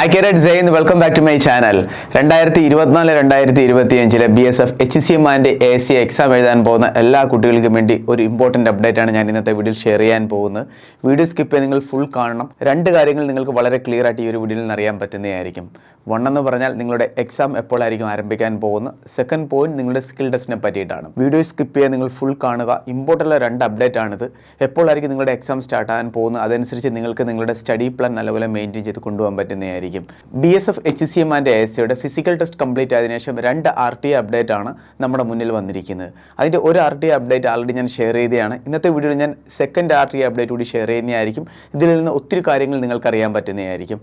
Hi carrot Jai welcome back to my channel രണ്ടായിരത്തി ഇരുപത്തിനാല് രണ്ടായിരത്തി ഇരുപത്തി അഞ്ചിലെ B S F H C M and A C exam എഴുതാൻ പോകുന്ന എല്ലാ കുട്ടികൾക്കും വേണ്ടി ഒരു ഇമ്പോർട്ടന്റ് അപ്ഡേറ്റ് ആണ് ഞാൻ ഇന്നത്തെ വീഡിയോയിൽ ഷെയർ ചെയ്യാൻ പോകുന്നത്. വീഡിയോ സ്കിപ്പ് ചെയ്ത് നിങ്ങൾ ഫുൾ കാണണം. രണ്ട് കാര്യങ്ങൾ നിങ്ങൾക്ക് വളരെ ക്ലിയർ ആയിട്ട് ഈ ഒരു വീഡിയോയിൽ നിന്ന് അറിയാൻ പറ്റുന്നതായിരിക്കും. വൺ എന്ന് പറഞ്ഞാൽ നിങ്ങളുടെ എക്സാം എപ്പോഴായിരിക്കും ആരംഭിക്കാൻ പോകുന്നത്. സെക്കൻഡ് പോയിന്റ് നിങ്ങളുടെ സ്കിൽ ടെസ്റ്റിനെ പറ്റിയിട്ടാണ്. വീഡിയോ സ്കിപ്പ് ചെയ്യാൻ നിങ്ങൾ ഫുൾ കാണുക. ഇമ്പോർട്ടന്റ് ഉള്ള രണ്ട് അപ്ഡേറ്റ് ആണിത്. എപ്പോഴായിരിക്കും നിങ്ങളുടെ എക്സാം സ്റ്റാർട്ട് ആകാൻ പോകുന്നത്? അതനുസരിച്ച് നിങ്ങൾക്ക് നിങ്ങളുടെ സ്റ്റഡി പ്ലാൻ നല്ലപോലെ മെയിന്റെയിൻ ചെയ്ത് കൊണ്ടുപോകാൻ പറ്റുന്നതായിരിക്കും. B S F H C M and A S സിയുടെ ഫിസിക്കൽ ടെസ്റ്റ് കംപ്ലീറ്റ് ആയതിനു ശേഷം രണ്ട് ആർ ടി അപ്ഡേറ്റ് ആണ് നമ്മുടെ മുന്നിൽ വന്നിരിക്കുന്നത്. അതിന്റെ ഒരു ആർ ടി അപ്ഡേറ്റ് ആൾറെഡി ഞാൻ ഷെയർ ചെയ്തതാണ്. ഇന്നത്തെ വീഡിയോയിൽ ഞാൻ സെക്കൻഡ് ആർ ടി അപ്ഡേറ്റ് കൂടി ഷെയർ ചെയ്യുന്നതായിരിക്കും. ഇതിൽ നിന്ന് ഒത്തിരി കാര്യങ്ങൾ നിങ്ങൾക്ക് അറിയാൻ പറ്റുന്നതായിരിക്കും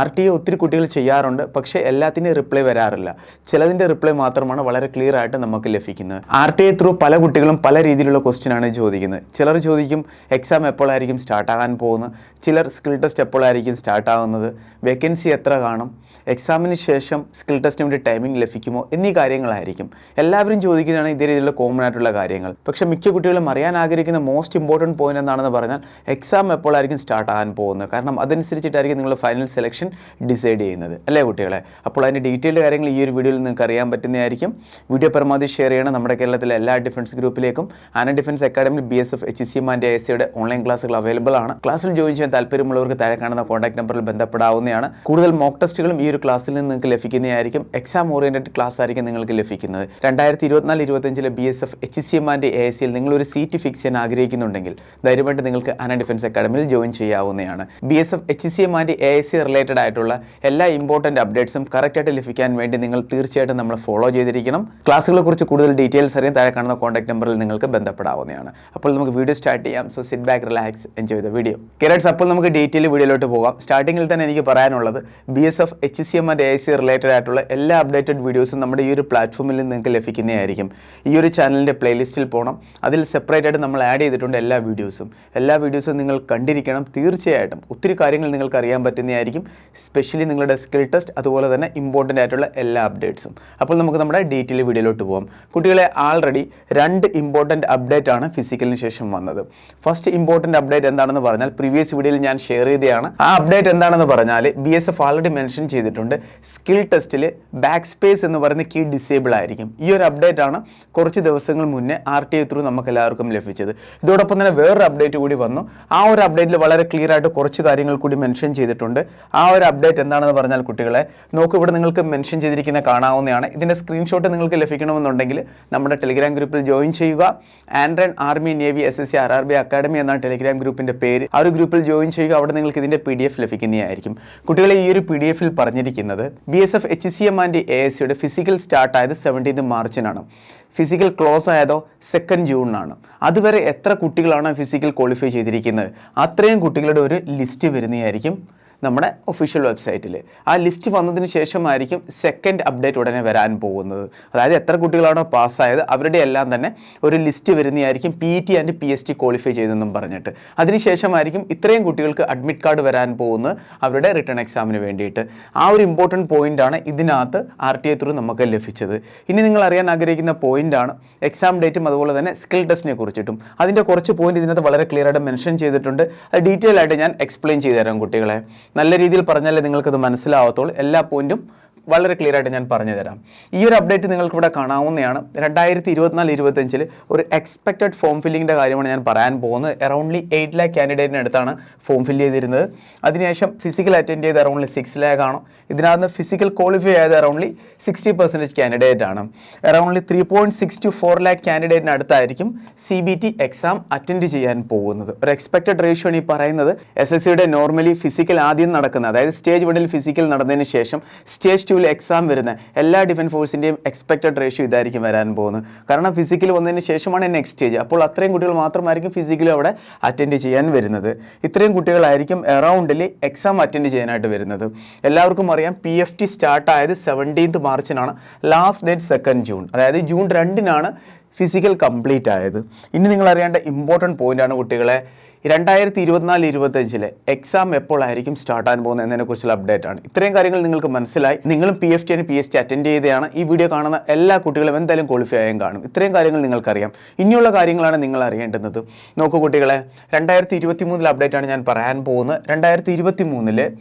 ആർ ടി ഒത്തിരി കുട്ടികൾ ചെയ്യാറുണ്ട് പക്ഷേ എല്ലാത്തിന്റെയും റിപ്ലൈ വരാറില്ല. ചിലതിന്റെ റിപ്ലൈ മാത്രമാണ് വളരെ ക്ലിയർ ആയിട്ട് നമുക്ക് ലഭിക്കുന്നത്. ആർ ടി ഐ ത്രൂ പല കുട്ടികളും പല രീതിയിലുള്ള ക്വസ്റ്റ്യൻ ആണ് ചോദിക്കുന്നത്. ചിലർ ചോദിക്കും എക്സാം എപ്പോഴായിരിക്കും സ്റ്റാർട്ടാകാൻ പോകുന്നത്? ചിലർ സ്കിൽ ടെസ്റ്റ് എപ്പോഴായിരിക്കും സ്റ്റാർട്ട് ആവുന്നത് വേക്കൻസി എത്ര കാണും? എക്സാമിന് ശേഷം സ്കിൽ ടെസ്റ്റിന് വേണ്ടി ടൈമിംഗ് ലഭിക്കുമോ? എന്നീ കാര്യങ്ങളായിരിക്കും. എല്ലാവരും ചോദിക്കുന്നതാണ് ഇതേ രീതിയിലുള്ള കോമൺ ആയിട്ടുള്ള കാര്യങ്ങൾ. പക്ഷേ മിക്ക കുട്ടികളും അറിയാൻ ആഗ്രഹിക്കുന്ന മോസ്റ്റ് ഇമ്പോർട്ടന്റ് പോയിന്റ് എന്താണെന്ന് പറഞ്ഞാൽ എക്സാം എപ്പോഴായിരിക്കും സ്റ്റാർട്ട് ആകാൻ പോകുന്നത്? കാരണം അതനുസരിച്ചിട്ടായിരിക്കും നിങ്ങളുടെ ഫൈനൽ സെലക്ഷൻ ഡിസൈഡ് ചെയ്യുന്നത്. അല്ലേ കുട്ടികളെ? അപ്പോൾ അതിന്റെ ഡീറ്റെയിൽഡ് കാര്യങ്ങൾ ഈ ഒരു വീഡിയോയിൽ നിങ്ങൾക്ക് അറിയാൻ പറ്റുന്നതായിരിക്കും. വീഡിയോ പരമാവധി ഷെയർ ചെയ്യണം. നമ്മുടെ കേരളത്തിലെ എല്ലാ ഡിഫൻസ് ഗ്രൂപ്പിലേക്കും ആന defence academy B S F H C M and A സിയുടെ ഓൺലൈൻ ക്ലാസ്സുകൾ അവൈലബിൾ ആണ്. ക്ലാസ്സിൽ ജോയിൻ ചെയ്യാൻ താല്പര്യമുള്ളവർക്ക് താഴെ കാണുന്ന കോൺടാക്ട് നമ്പറിൽ ബന്ധപ്പെടാവുന്നതാണ്. കൂടുതൽ മോക്ക് ടെസ്റ്റുകളും ഈ ഒരു ക്ലാസ്സിൽ നിന്ന് നിങ്ങൾക്ക് ലഭിക്കുന്നതായിരിക്കും. എക്സാം ഓറിയന്റഡ് ക്ലാസ് ആയിരിക്കും നിങ്ങൾക്ക് ലഭിക്കുന്നത്. രണ്ടായിരത്തി ഇരുപത്തിനാല് ഇരുപത്തഞ്ചിലെ B S F H C M and A S സിയിൽ നിങ്ങൾ ഒരു സീറ്റ് ഫിക്സ് ചെയ്യാൻ ആഗ്രഹിക്കുന്നുണ്ടെങ്കിൽ ധൈര്യമായിട്ട് നിങ്ങൾക്ക് അന ഡിഫൻസ് അക്കാഡമിയിൽ ജോയിൻ ചെയ്യാവുന്നതാണ്. B S F H C M A S C related ആയിട്ടുള്ള എല്ലാ ഇമ്പോർട്ടന്റ് അപ്ഡേറ്റ്സും കറക്റ്റായിട്ട് ലഭിക്കാൻ വേണ്ടി നിങ്ങൾ തീർച്ചയായിട്ടും നമ്മൾ ഫോളോ ചെയ്തിരിക്കണം. ക്ലാസ്സുകളെ കുറിച്ച് കൂടുതൽ ഡീറ്റെയിൽസ് അറിയാൻ താഴെ കാണുന്ന കോൺടാക്ട് നമ്പറിൽ നിങ്ങൾക്ക് ബന്ധപ്പെടാവുന്നതാണ്. അപ്പോൾ നമുക്ക് വീഡിയോ സ്റ്റാർട്ട് ചെയ്യാം. So sit back relax enjoy the video carrots അപ്പോൾ നമുക്ക് ഡീറ്റെയിൽ വീഡിയോയിലോട്ട് പോകാം. സ്റ്റാർട്ടിങ്ങിൽ തന്നെ എനിക്ക് പറയാനുള്ളത് B S F H C M and A C related ആയിട്ടുള്ള എല്ലാ അപ്ഡേറ്റഡ് വീഡിയോസും നമ്മുടെ ഈ ഒരു പ്ലാറ്റ്ഫോമിൽ നിങ്ങൾക്ക് ലഭിക്കുന്നതായിരിക്കും. ഈ ഒരു ചാനലിന്റെ പ്ലേലിസ്റ്റിൽ പോകണം അതിൽ സെപ്പറേറ്റ് ആയിട്ട് നമ്മൾ ആഡ് ചെയ്തിട്ടുണ്ട് എല്ലാ വീഡിയോസും എല്ലാ വീഡിയോസും നിങ്ങൾ കണ്ടിരിക്കണം. തീർച്ചയായിട്ടും ഒത്തിരി കാര്യങ്ങൾ നിങ്ങൾക്ക് അറിയാൻ പറ്റുന്നതായിരിക്കും. സ്പെഷ്യലി നിങ്ങളുടെ സ്കിൽ ടെസ്റ്റ് അതുപോലെ തന്നെ ഇമ്പോർട്ടന്റ് ആയിട്ടുള്ള എല്ലാ അപ്ഡേറ്റ്സും അപ്പോൾ നമുക്ക് നമ്മുടെ ഡീറ്റെയിൽ വീഡിയോയിലോട്ട് പോകാം കുട്ടികളെ ആൾറെഡി രണ്ട് ഇമ്പോർട്ടന്റ് അപ്ഡേറ്റ് ആണ് ഫിസിക്കലിന് ശേഷം വന്നത്. ഫസ്റ്റ് ഇമ്പോർട്ടന്റ് അപ്ഡേറ്റ് എന്താണെന്ന് പറഞ്ഞാൽ പ്രീവിയസ് വീഡിയോയിൽ ഞാൻ ഷെയർ ചെയ്തതാണ് ആ അപ്ഡേറ്റ് എന്താണെന്ന് പറഞ്ഞാൽ B S F already mention ചെയ്തിട്ടുണ്ട്. സ്കിൽ ടെസ്റ്റിൽ ബാക്ക് സ്പേസ് എന്ന് പറയുന്ന കീ ഡിസേബിൾ ആയിരിക്കും. ഈ ഒരു അപ്ഡേറ്റ് ആണ് കുറച്ച് ദിവസങ്ങൾ മുന്നേ ആർ ടി ഐ ത്രൂ നമുക്ക് എല്ലാവർക്കും ലഭിച്ചത്. ഇതോടൊപ്പം തന്നെ വേറൊരു അപ്ഡേറ്റ് കൂടി വന്നു. ആ ഒരു അപ്ഡേറ്റിൽ വളരെ ക്ലിയർ ആയിട്ട് കുറച്ച് കാര്യങ്ങൾ കൂടി മെൻഷൻ ചെയ്തിട്ടുണ്ട്. ആ ഒരു അപ്ഡേറ്റ് എന്താണെന്ന് പറഞ്ഞാൽ കുട്ടികളെ നോക്കൂ ഇവിടെ നിങ്ങൾക്ക് മെൻഷൻ ചെയ്തിരിക്കുന്ന കാണാവുന്നതാണ്. ഇതിന്റെ സ്ക്രീൻഷോട്ട് നിങ്ങൾക്ക് ലഭിക്കണമെന്നുണ്ടെങ്കിൽ നമ്മുടെ ടെലിഗ്രാം ഗ്രൂപ്പിൽ ജോയിൻ ചെയ്യുക. ആൻഡ്രൻ army navy S S C R R B academy എന്നാണ് ടെലിഗ്രാം ഗ്രൂപ്പിന്റെ പേര്. ആ ഒരു ഗ്രൂപ്പിൽ ജോയിൻ ചെയ്യുക. അവിടെ നിങ്ങൾക്ക് ഇതിന്റെ പി ഡി എഫ് ലഭിക്കുന്നതായിരിക്കും. കുട്ടികളെ ഈ ഒരു പി ഡി എഫിൽ പറഞ്ഞിരിക്കുന്നത് B S F H C M and A S സിയുടെ ഫിസിക്കൽ സ്റ്റാർട്ട് ആയത് സെവന്റീൻത് മാർച്ചിനാണ്. ഫിസിക്കൽ ക്ലോസ് ആയതോ സെക്കൻഡ് ജൂണിനാണ് അതുവരെ എത്ര കുട്ടികളാണ് ഫിസിക്കൽ ക്വാളിഫൈ ചെയ്തിരിക്കുന്നത്? അത്രയും കുട്ടികളുടെ ഒരു ലിസ്റ്റ് വരുന്നതായിരിക്കും നമ്മുടെ ഒഫീഷ്യൽ വെബ്സൈറ്റിൽ ആ ലിസ്റ്റ് വന്നതിന് ശേഷമായിരിക്കും സെക്കൻഡ് അപ്ഡേറ്റ് ഉടനെ വരാൻ പോകുന്നത്. അതായത് എത്ര കുട്ടികളാണോ പാസ്സായത് അവരുടെ എല്ലാം തന്നെ ഒരു ലിസ്റ്റ് വരുന്നതായിരിക്കും P T and P S T qualify ചെയ്തെന്നും പറഞ്ഞിട്ട്. അതിനുശേഷമായിരിക്കും ഇത്രയും കുട്ടികൾക്ക് അഡ്മിറ്റ് കാർഡ് വരാൻ പോകുന്നത് അവരുടെ റിട്ടേൺ എക്സാമിന് വേണ്ടിയിട്ട്. ആ ഒരു ഇമ്പോർട്ടന്റ് പോയിന്റാണ് ഇതിനകത്ത് ആർ ടി ഐ ത്രൂ നമുക്ക് ലഭിച്ചത്. ഇനി നിങ്ങൾ അറിയാൻ ആഗ്രഹിക്കുന്ന പോയിന്റാണ് എക്സാം ഡേറ്റും അതുപോലെ തന്നെ സ്കിൽ ടെസ്റ്റിനെ കുറിച്ചിട്ടും. അതിന്റെ കുറച്ച് പോയിന്റ് ഇതിനകത്ത് വളരെ ക്ലിയർ ആയിട്ട് മെൻഷൻ ചെയ്തിട്ടുണ്ട്. അത് ഡീറ്റെയിൽ ആയിട്ട് ഞാൻ എക്സ്പ്ലെയിൻ ചെയ്തു തരാം കുട്ടികളെ. നല്ല രീതിയിൽ പറഞ്ഞാലേ നിങ്ങൾക്കത് മനസ്സിലാവത്തുള്ളൂ. എല്ലാ പോയിന്റും വളരെ ക്ലിയർ ആയിട്ട് ഞാൻ പറഞ്ഞു തരാം. ഈ ഒരു അപ്ഡേറ്റ് നിങ്ങൾക്ക് ഇവിടെ കാണാവുന്നതാണ്. രണ്ടായിരത്തി ഇരുപത്തിനാല് ഇരുപത്തഞ്ചിൽ ഒരു എക്സ്പെക്റ്റഡ് ഫോം ഫില്ലിങ്ങിന്റെ കാര്യമാണ് ഞാൻ പറയാൻ പോകുന്നത്. അറൗണ്ട്ലി എയ്റ്റ് ലാക്ക് ക്യാൻഡിഡേറ്റിന് അടുത്താണ് ഫോം ഫില്ല് ചെയ്തിരുന്നത്. അതിനുശേഷം ഫിസിക്കൽ അറ്റൻഡ് ചെയ്ത് അറൗണ്ട്ലി സിക്സ് ലാക്ക് ആണ്. ഇതിനകത്ത് ഫിസിക്കൽ ക്വാളിഫൈ ആയത് അറൗണ്ട്ലി സിക്സ്റ്റി പെർസെന്റേജ് കാൻഡിഡേറ്റ് ആണ്. Aroundly three point six two four lakh ക്യാൻഡിഡേറ്റിന് അടുത്തായിരിക്കും C B T exam attend ചെയ്യാൻ പോകുന്നത്. ഒരു എക്സ്പെക്റ്റഡ് റേഷ്യോ ആണ് ഈ പറയുന്നത്. എസ് എസ് സിയുടെ നോർമലി ഫിസിക്കൽ ആദ്യം നടക്കുന്നത്. അതായത് സ്റ്റേജ് വണ്ണിൽ ഫിസിക്കൽ നടന്നതിന് ശേഷം സ്റ്റേജ് ടൂവിൽ എക്സാം വരുന്ന. എല്ലാ ഡിഫൻസ് ഫോഴ്സിന്റെയും എക്സ്പെക്റ്റഡ് റേഷ്യോ ഇതായിരിക്കും വരാൻ പോകുന്നത്. കാരണം ഫിസിക്കൽ വന്നതിന് ശേഷമാണ് നെക്സ്റ്റ് സ്റ്റേജ് അപ്പോൾ അത്രയും കുട്ടികൾ മാത്രമായിരിക്കും ഫിസിക്കലും അവിടെ അറ്റൻഡ് ചെയ്യാൻ വരുന്നത്. ഇത്രയും കുട്ടികളായിരിക്കും അറൗണ്ടിൽ എക്സാം അറ്റൻഡ് ചെയ്യാനായിട്ട് വരുന്നത്. എല്ലാവർക്കും അറിയാം പി എഫ് ടി സ്റ്റാർട്ട് ആയത് സെവന്റീൻത് മാർച്ചിനാണ് ലാസ്റ്റ് ഡേറ്റ് സെക്കൻഡ് ജൂൺ അതായത് ജൂൺ രണ്ടിനാണ് ഫിസിക്കൽ കംപ്ലീറ്റ് ആയത്. ഇനി നിങ്ങൾ അറിയേണ്ട ഇമ്പോർട്ടന്റ് പോയിന്റാണ് കുട്ടികളെ. രണ്ടായിരത്തി ഇരുപത്തിനാല് ഇരുപത്തഞ്ചിലെ എക്സാം എപ്പോഴായിരിക്കും സ്റ്റാർട്ട് ആകാൻ പോകുന്നത് എന്നതിനെക്കുറിച്ചുള്ള അപ്ഡേറ്റ് ആണ്. ഇത്രയും കാര്യങ്ങൾ നിങ്ങൾക്ക് മനസ്സിലായി. നിങ്ങളും P F T P S T attend ചെയ്തതാണ്. ഈ വീഡിയോ കാണുന്ന എല്ലാ കുട്ടികളും എന്തായാലും ക്വാളിഫൈ ആയും കാണും. ഇത്രയും കാര്യങ്ങൾ നിങ്ങൾക്കറിയാം. ഇനിയുള്ള കാര്യങ്ങളാണ് നിങ്ങൾ അറിയേണ്ടുന്നത്. നോക്കൂ കുട്ടികളെ രണ്ടായിരത്തി ഇരുപത്തി മൂന്നിലെ അപ്ഡേറ്റ് ആണ് ഞാൻ പറയാൻ പോകുന്നത്. രണ്ടായിരത്തി ഇരുപത്തി മൂന്നിൽ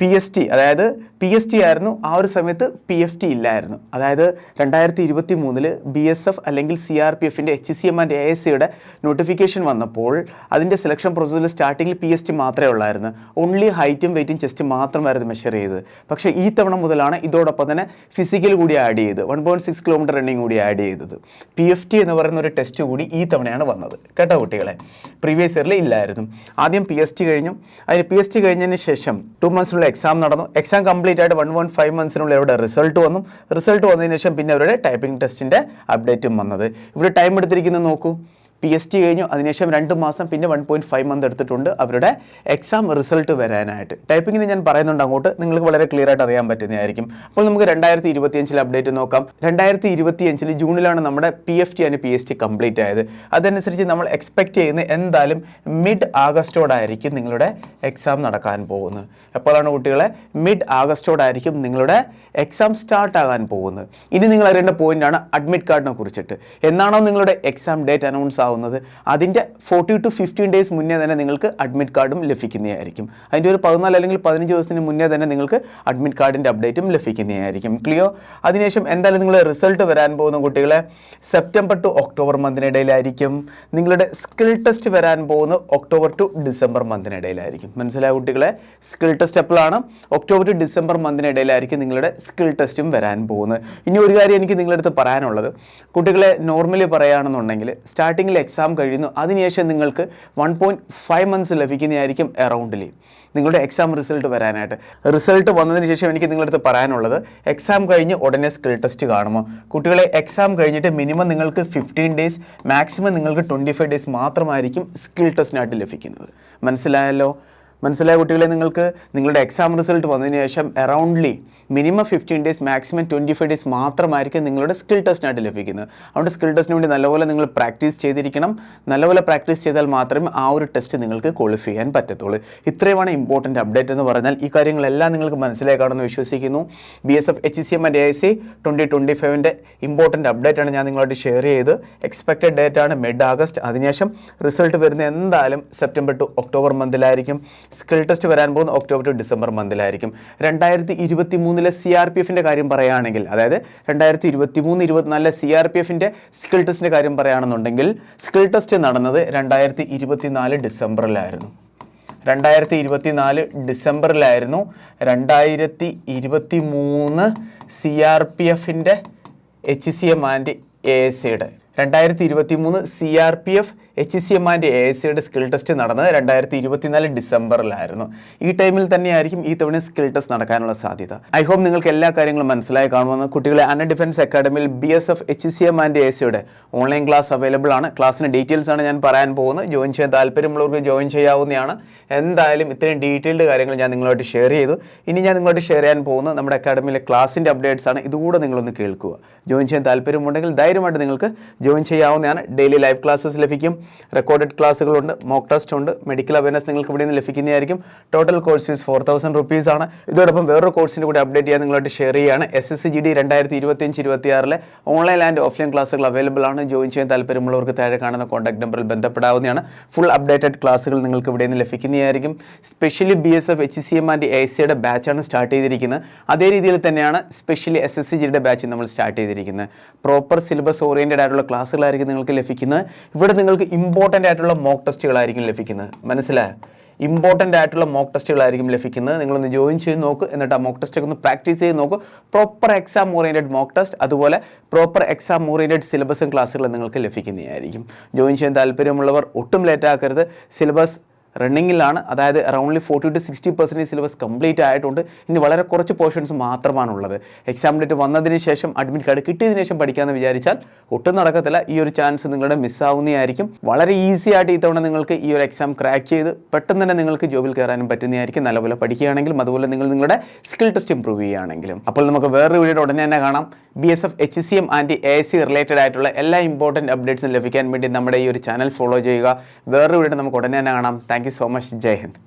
പി എസ് ടി അതായത് പി എസ് ടി ആയിരുന്നു ആ ഒരു സമയത്ത് പി എഫ് ടി ഇല്ലായിരുന്നു. അതായത് രണ്ടായിരത്തി ഇരുപത്തി മൂന്നിൽ ബി എസ് എഫ് അല്ലെങ്കിൽ സി ആർ പി എഫിന്റെ H C M and A S സിയുടെ നോട്ടിഫിക്കേഷൻ വന്നപ്പോൾ അതിന്റെ സെലക്ഷൻ പ്രോസസ്സിൽ സ്റ്റാർട്ടിങ്ങിൽ പി എസ് ടി മാത്രമേ ഉള്ളായിരുന്നു. ഓൺലി ഹൈറ്റും വെയിറ്റും ചെസ്റ്റ് മാത്രമായിരുന്നു മെഷർ ചെയ്തത്. പക്ഷേ ഈ തവണ മുതലാണ് ഇതോടൊപ്പം തന്നെ ഫിസിക്കൽ കൂടി ആഡ് ചെയ്ത് one point six kilometre running കൂടി ആഡ് ചെയ്തത്. പി എഫ് ടി എന്ന് പറയുന്ന ഒരു ടെസ്റ്റ് കൂടി ഈ തവണയാണ് വന്നത്. കേട്ടോ കുട്ടികളെ? പ്രീവിയസ് ഇയറിൽ ഇല്ലായിരുന്നു. ആദ്യം പി എസ് ടി കഴിഞ്ഞു. അതിന് പി എസ് ടി കഴിഞ്ഞതിന് ശേഷം ടു മന്ത്സിനുള്ള എക്സാം നടന്നു. എക്സാം കംപ്ലീറ്റ് ആയിട്ട് വൺ വൺ ഫൈവ് മന്ത്സിനുള്ളിൽ ഇവിടെ റിസൾട്ട് വന്നു. റിസൾട്ട് വന്നതിന് ശേഷം പിന്നെ അവരുടെ ടൈപ്പിംഗ് ടെസ്റ്റിന്റെ അപ്ഡേറ്റും വന്നത്. ഇവിടെ ടൈം എടുത്തിരിക്കുന്നത് നോക്കൂ. പി എസ് ടി കഴിഞ്ഞു അതിനുശേഷം രണ്ട് മാസം പിന്നെ വൺ പോയിന്റ് ഫൈവ് മന്ത് എടുത്തിട്ടുണ്ട് അവരുടെ എക്സാം റിസൾട്ട് വരാനായിട്ട്. ടൈപ്പിങ്ങിന് ഞാൻ പറയുന്നുണ്ട് അങ്ങോട്ട് നിങ്ങൾക്ക് വളരെ ക്ലിയർ ആയിട്ട് അറിയാൻ പറ്റുന്നതായിരിക്കും. അപ്പോൾ നമുക്ക് രണ്ടായിരത്തി ഇരുപത്തിയഞ്ചിൽ അപ്ഡേറ്റ് നോക്കാം. രണ്ടായിരത്തി ഇരുപത്തിയഞ്ചിൽ ജൂണിലാണ് നമ്മുടെ P F T and P S T complete ആയത്. അതനുസരിച്ച് നമ്മൾ എക്സ്പെക്ട് ചെയ്യുന്ന എന്തായാലും മിഡ് ആഗസ്റ്റോടായിരിക്കും നിങ്ങളുടെ എക്സാം നടക്കാൻ പോകുന്നത്. എപ്പോഴാണ് കുട്ടികളെ മിഡ് ആഗസ്റ്റോടായിരിക്കും നിങ്ങളുടെ എക്സാം സ്റ്റാർട്ട് ആകാൻ പോകുന്നത്. ഇനി നിങ്ങൾ അറിയേണ്ട പോയിന്റാണ് അഡ്മിറ്റ് കാർഡിനെ കുറിച്ചിട്ട്. എന്നാണോ നിങ്ങളുടെ എക്സാം ഡേറ്റ് അനൗൺസ് ആവുന്നത് അതിന്റെ ഫോർട്ടി ടു ഫിഫ്റ്റീൻ ഡേയ്സ് മുന്നേ തന്നെ നിങ്ങൾക്ക് അഡ്മിറ്റ് കാർഡും ലഭിക്കുന്നതായിരിക്കും. അതിന്റെ ഒരു പതിനാല് അല്ലെങ്കിൽ പതിനഞ്ച് ദിവസത്തിന് മുന്നേ തന്നെ നിങ്ങൾക്ക് അഡ്മിറ്റ് കാർഡിന്റെ അപ്ഡേറ്റും ലഭിക്കുന്നതായിരിക്കും. ക്ലിയോ അതിനുശേഷം എന്തായാലും നിങ്ങൾ റിസൾട്ട് വരാൻ പോകുന്ന കുട്ടികളെ സെപ്റ്റംബർ ടു ഒക്ടോബർ മന്തിനിടയിലായിരിക്കും നിങ്ങളുടെ സ്കിൽ ടെസ്റ്റ് വരാൻ പോകുന്നത് ഒക്ടോബർ ടു ഡിസംബർ മന്തിനിടയിലായിരിക്കും മനസ്സിലായ കുട്ടികളെ? സ്കിൽ ടെസ്റ്റ് എപ്പോഴാണ്? ഒക്ടോബർ ടു ഡിസംബർ മന്തിനിടയിലായിരിക്കും നിങ്ങളുടെ സ്കിൽ ടെസ്റ്റും വരാൻ പോകുന്നത്. ഇനി ഒരു കാര്യം എനിക്ക് നിങ്ങളുടെ അടുത്ത് പറയാനുള്ളത്. കുട്ടികളെ നോർമലി പറയുകയാണെന്നുണ്ടെങ്കിൽ സ്റ്റാർട്ടിങ്ങിൽ എക്സാം കഴിയുന്നു അതിനുശേഷം നിങ്ങൾക്ക് വൺ പോയിന്റ് ഫൈവ് മന്ത്സ് ലഭിക്കുന്നതായിരിക്കും എറൗണ്ടിൽ നിങ്ങളുടെ എക്സാം റിസൾട്ട് വരാനായിട്ട്. റിസൾട്ട് വന്നതിന് ശേഷം എനിക്ക് നിങ്ങളുടെ അടുത്ത് പറയാനുള്ളത് എക്സാം കഴിഞ്ഞ് ഉടനെ സ്കിൽ ടെസ്റ്റ് കാണുമോ? കുട്ടികളെ എക്സാം കഴിഞ്ഞിട്ട് മിനിമം നിങ്ങൾക്ക് ഫിഫ്റ്റീൻ ഡേയ്സ് മാക്സിമം നിങ്ങൾക്ക് ട്വന്റി ഫൈവ് ഡേയ്സ് മാത്രമായിരിക്കും സ്കിൽ ടെസ്റ്റിനായിട്ട് ലഭിക്കുന്നത്. മനസ്സിലായല്ലോ? മനസ്സിലായ കുട്ടികളെ നിങ്ങൾക്ക് നിങ്ങളുടെ എക്സാം റിസൾട്ട് വന്നതിന് ശേഷം aroundly minimum fifteen days maximum twenty five days മാത്രമായിരിക്കും നിങ്ങളുടെ സ്കിൽ ടെസ്റ്റിനായിട്ട് ലഭിക്കുന്നത്. അതുകൊണ്ട് സ്കിൽ ടെസ്റ്റിന് വേണ്ടി നല്ലപോലെ നിങ്ങൾ പ്രാക്ടീസ് ചെയ്തിരിക്കണം. നല്ലപോലെ പ്രാക്ടീസ് ചെയ്താൽ മാത്രമേ ആ ഒരു ടെസ്റ്റ് നിങ്ങൾക്ക് ക്വാളിഫൈ ചെയ്യാൻ പറ്റത്തുള്ളൂ. ഇത്രയുമാണ് ഇമ്പോർട്ടന്റ് അപ്ഡേറ്റ് എന്ന് പറഞ്ഞാൽ ഈ കാര്യങ്ങളെല്ലാം നിങ്ങൾക്ക് മനസ്സിലാക്കാണെന്ന് വിശ്വസിക്കുന്നു. B S F H C M and A C twenty twenty ഫൈവിന്റെ important അപ്ഡേറ്റാണ് ഞാൻ നിങ്ങളോട് ഷെയർ ചെയ്ത് എക്സ്പെക്റ്റഡ് ഡേറ്റ് ആണ് മിഡ് ആഗസ്റ്റ് അതിനുശേഷം റിസൾട്ട് വരുന്ന എന്തായാലും സെപ്റ്റംബർ ടു ഒക്ടോബർ മന്തിലായിരിക്കും സ്കിൽ ടെസ്റ്റ് വരാൻ പോകുന്ന ഒക്ടോബർ ടു ഡിസംബർ മന്തിലായിരിക്കും. രണ്ടായിരത്തി ഇരുപത്തി മൂന്നിലെ സി ആർ പി എഫിന്റെ കാര്യം പറയുകയാണെങ്കിൽ അതായത് രണ്ടായിരത്തി ഇരുപത്തി മൂന്ന് ഇരുപത്തിനാലിലെ സി ആർ പി എഫിന്റെ സ്കിൽ ടെസ്റ്റിന്റെ കാര്യം പറയുകയാണെന്നുണ്ടെങ്കിൽ സ്കിൽ ടെസ്റ്റ് നടന്നത് രണ്ടായിരത്തി ഇരുപത്തി നാല് ഡിസംബറിലായിരുന്നു. രണ്ടായിരത്തി ഇരുപത്തി നാല് ഡിസംബറിലായിരുന്നു രണ്ടായിരത്തി ഇരുപത്തി മൂന്ന് സി ആർ പി എഫിന്റെ H C M and A S സിയുടെ രണ്ടായിരത്തി ഇരുപത്തി മൂന്ന് C R P F H C M and A സിയുടെ സ്കിൽ ടെസ്റ്റ് നടന്നത് രണ്ടായിരത്തി ഇരുപത്തിനാല് ഡിസംബറിലായിരുന്നു. ഈ ടൈമിൽ തന്നെയായിരിക്കും ഈ തവണ സ്കിൽ ടെസ്റ്റ് നടക്കാനുള്ള സാധ്യത. ഐ ഹോപ്പ് നിങ്ങൾക്ക് എല്ലാ കാര്യങ്ങളും മനസ്സിലായി കാണുമെന്ന് കുട്ടികളെ അന്ന defence അക്കാഡമിയിൽ B S F H C M and A സിയുടെ ഓൺലൈൻ ക്ലാസ് അവൈലബിൾ ആണ്. ക്ലാസ്സിന് ഡീറ്റെയിൽസ് ആണ് ഞാൻ പറയാൻ പോകുന്നത്. ജോയിൻ ചെയ്യാൻ താല്പര്യമുള്ളവർക്ക് ജോയിൻ ചെയ്യാവുന്നതാണ്. എന്തായാലും ഇത്രയും ഡീറ്റെയിൽഡ് കാര്യങ്ങൾ ഞാൻ നിങ്ങളോട് ഷെയർ ചെയ്തു. ഇനി ഞാൻ നിങ്ങളോട് ഷെയർ ചെയ്യാൻ പോകുന്നത് നമ്മുടെ അക്കാഡമിയിലെ ക്ലാസ്സിന്റെ അപ്ഡേറ്റ്സ് ആണ്. ഇതുകൂടെ നിങ്ങളൊന്ന് കേൾക്കുക. ജോയിൻ ചെയ്യാൻ താല്പര്യമുണ്ടെങ്കിൽ ധൈര്യമായിട്ട് നിങ്ങൾക്ക് ജോയിൻ ചെയ്യാവുന്നതാണ്. ഡെയിലി ലൈവ് ക്ലാസ്സസ് ലഭിക്കും. റെക്കോർഡഡ് ക്ലാസ്സുകളുണ്ട് മോക്ക് ടെസ്റ്റ് ഉണ്ട് മെഡിക്കൽ അവയർനെസ് നിങ്ങൾക്ക് ഇവിടെ നിന്ന് ലഭിക്കുന്നതായിരിക്കും. Total course fees four thousand rupees ആണ്. ഇതോടൊപ്പം വേറൊരു കോഴ്സിന്റെ കൂടി അപ്ഡേറ്റ് ചെയ്യാൻ നിങ്ങളോട് ഷെയർ ചെയ്യുകയാണ്. എസ് എസ് ജി ഡി രണ്ടായിരത്തി ഇരുപത്തിയഞ്ച് ഇരുപത്തിയാറിലെ ഓൺലൈൻ ആൻഡ് ഓഫ്ലൈൻ ക്ലാസ്സുകൾ അവൈലബിൾ ആണ്. ജോയിൻ ചെയ്യാൻ താല്പര്യമുള്ളവർക്ക് താഴെ കാണുന്ന കോൺടാക്ട് നമ്പറിൽ ബന്ധപ്പെടാവുന്നതാണ്. ഫുൾ അപ്ഡേറ്റഡ് ക്ലാസ്സുകൾ നിങ്ങൾക്ക് ഇവിടെ നിന്ന് ലഭിക്കുന്നതായിരിക്കും. Specially B S F H C M and A സിയുടെ ബാച്ചാണ് സ്റ്റാർട്ട് ചെയ്തിരിക്കുന്നത്. അതേ രീതിയിൽ തന്നെയാണ് സ്പെഷ്യലി എസ് എസ് സി ജിയുടെ ബാച്ച് നമ്മൾ സ്റ്റാർട്ട് ചെയ്തിരിക്കുന്നത്. പ്രോപ്പർ സിലബസ് ഓറിയന്റഡ് ആയിട്ടുള്ള ക്ലാസ്സുകളായിരിക്കും നിങ്ങൾക്ക് ലഭിക്കുന്നത്. ഇവിടെ നിങ്ങൾക്ക് ഇമ്പോർട്ടന്റ് ആയിട്ടുള്ള മോക്ക് ടെസ്റ്റുകളായിരിക്കും ലഭിക്കുന്നത്. മനസ്സിലായോ? ഇമ്പോർട്ടന്റ് ആയിട്ടുള്ള മോക്ക് ടെസ്റ്റുകളായിരിക്കും ലഭിക്കുന്നത്. നിങ്ങളൊന്ന് ജോയിൻ ചെയ്ത് നോക്ക്. എന്നിട്ട് ആ മോക്ക് ടെസ്റ്റ് ഒന്ന് പ്രാക്ടീസ് ചെയ്ത് നോക്ക്. Proper exam oriented mock test അതുപോലെ പ്രോപ്പർ എക്സാം ഓറിയന്റഡ് സിലബസും ക്ലാസ്സുകളും നിങ്ങൾക്ക് ലഭിക്കുന്നതായിരിക്കും. ജോയിൻ ചെയ്യാൻ താല്പര്യമുള്ളവർ ഒട്ടും ലേറ്റ് ആക്കരുത്. സിലബസ് റണ്ണിങ്ങിലാണ് അതായത് aroundly forty to sixty percentage syllabus complete ആയിട്ടുണ്ട്. ഇനി വളരെ കുറച്ച് പോർഷൻസ് മാത്രമാണുള്ളത്. എക്സാം ഡേറ്റ് വന്നതിന് ശേഷം അഡ്മിറ്റ് കാർഡ് കിട്ടിയതിന് ശേഷം പഠിക്കാമെന്ന് വിചാരിച്ചാൽ ഒട്ടും നടക്കത്തില്ല. ഈ ഒരു ചാൻസ് നിങ്ങളുടെ മിസ്സാവുന്നതായിരിക്കും വളരെ ഈസി ആയിട്ട് ഇത്തവണ നിങ്ങൾക്ക് ഈ ഒരു എക്സാം ക്രാക്ക് ചെയ്ത് പെട്ടെന്ന് തന്നെ നിങ്ങൾക്ക് ജോബിൽ കയറാനും പറ്റുന്നതായിരിക്കും. നല്ലപോലെ പഠിക്കുകയാണെങ്കിലും അതുപോലെ നിങ്ങൾ നിങ്ങളുടെ സ്കിൽ ടെസ്റ്റ് ഇംപ്രൂവ് ചെയ്യുകയാണെങ്കിലും. അപ്പോൾ നമുക്ക് വേറൊരു വീഡിയോ ഉടനെ തന്നെ കാണാം. B S F H C M and A C related ആയിട്ടുള്ള എല്ലാ ഇമ്പോർട്ടന്റ് അപ്ഡേറ്റ്സും ലഭിക്കാൻ വേണ്ടി നമ്മുടെ ഈ ഒരു ചാനൽ ഫോളോ ചെയ്യുക. വേറൊരു വീഡിയോ നമുക്ക് ഉടനെ തന്നെ കാണാം. Thank you so much Jai Hind